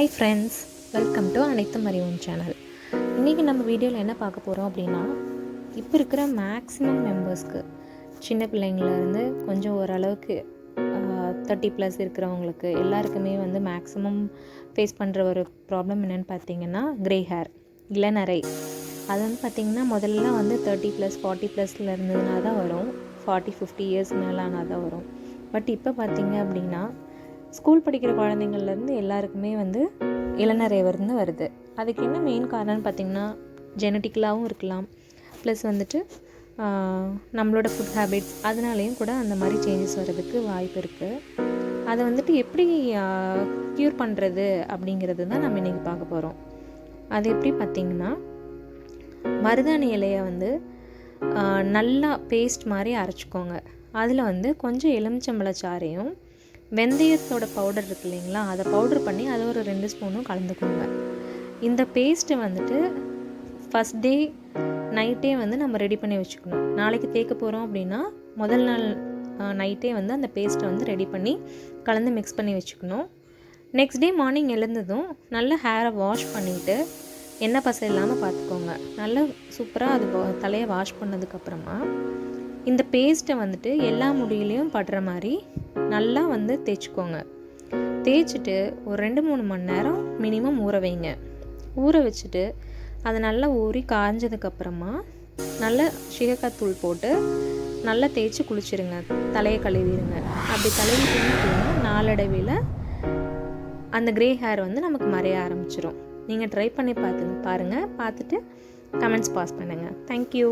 Hi friends welcome to அனைத்தும் அறிவோம் channel இன்றைக்கி நம்ம வீடியோவில் என்ன பார்க்க போகிறோம் அப்படின்னா இப்போ இருக்கிற மேக்ஸிமம் மெம்பர்ஸ்க்கு சின்ன பிள்ளைங்கள்லேருந்து கொஞ்சம் ஓரளவுக்கு தேர்ட்டி ப்ளஸ் இருக்கிறவங்களுக்கு எல்லாருக்குமே வந்து மேக்ஸிமம் ஃபேஸ் பண்ணுற ஒரு ப்ராப்ளம் என்னென்னு பார்த்தீங்கன்னா க்ரே ஹேர் இளநரை. அது வந்து பார்த்திங்கன்னா முதல்ல வந்து தேர்ட்டி ப்ளஸ் ஃபார்ட்டி ப்ளஸில் இருந்ததுனா தான் வரும். ஃபார்ட்டி ஃபிஃப்டி இயர்ஸ் மேலானா தான் வரும். பட் இப்போ பார்த்திங்க அப்படின்னா ஸ்கூல் படிக்கிற குழந்தைங்கள்லேருந்து எல்லாருக்குமே வந்து இளநரைவர்னு வருது. அதுக்கு என்ன மெயின் காரணம்னு பார்த்திங்கன்னா ஜெனட்டிக்கலாகவும் இருக்கலாம். ப்ளஸ் வந்துட்டு நம்மளோட ஃபுட் ஹேபிட்ஸ் அதனாலேயும் கூட அந்த மாதிரி சேஞ்சஸ் வர்றதுக்கு வாய்ப்பு இருக்குது அதை வந்துட்டு எப்படி க்யூர் பண்ணுறது அப்படிங்கிறது தான் நம்ம இன்றைக்கி பார்க்க போகிறோம் அது எப்படி பார்த்திங்கன்னா மருதாணி இலையை வந்து நல்லா பேஸ்ட் மாதிரி அரைச்சிக்கோங்க. அதில் வந்து கொஞ்சம் எலுமிச்சம்பழச்சாறையும் வெந்தயத்தோட பவுடர் இருக்கு இல்லைங்களா? அதை பவுடர் பண்ணி அதை ஒரு ரெண்டு ஸ்பூனும் கலந்துக்கோங்க. இந்த பேஸ்ட்டை வந்துட்டு ஃபஸ்ட் டே நைட்டே வந்து நம்ம ரெடி பண்ணி வச்சுக்கணும். நாளைக்கு தேய்க்க போகிறோம் அப்படின்னா முதல் நாள் நைட்டே வந்து அந்த பேஸ்ட்டை வந்து ரெடி பண்ணி கலந்து மிக்ஸ் பண்ணி வச்சுக்கணும். நெக்ஸ்ட் டே மார்னிங் எழுந்ததும் நல்ல ஹேரை வாஷ் பண்ணிவிட்டு எண்ணெய் பசை இல்லாமல் பார்த்துக்கோங்க நல்லா சூப்பராக அது தலையை வாஷ் பண்ணதுக்கப்புறமா இந்த பேஸ்ட்டை வந்துட்டு எல்லா முடியிலையும் படுற மாதிரி நல்லா வந்து தேய்ச்சிக்கோங்க. தேய்ச்சிட்டு ஒரு ரெண்டு மூணு மணி நேரம் மினிமம் ஊற வைங்க. ஊற வச்சுட்டு அதை நல்லா ஊறி காஞ்சதுக்கப்புறமா நல்ல சிகக்காத்தூள் போட்டு நல்லா தேய்ச்சி குளிச்சிருங்க. தலையை கழுவிடுங்க. அப்படி கழுவிட்டீங்கன்னா நாளடைவில் அந்த க்ரே ஹேர் வந்து நமக்கு மறைய ஆரம்பிச்சிடும் நீங்கள் ட்ரை பண்ணி பார்த்து பாருங்கள் பார்த்துட்டு கமெண்ட்ஸ் பாஸ் பண்ணுங்கள் தேங்க்யூ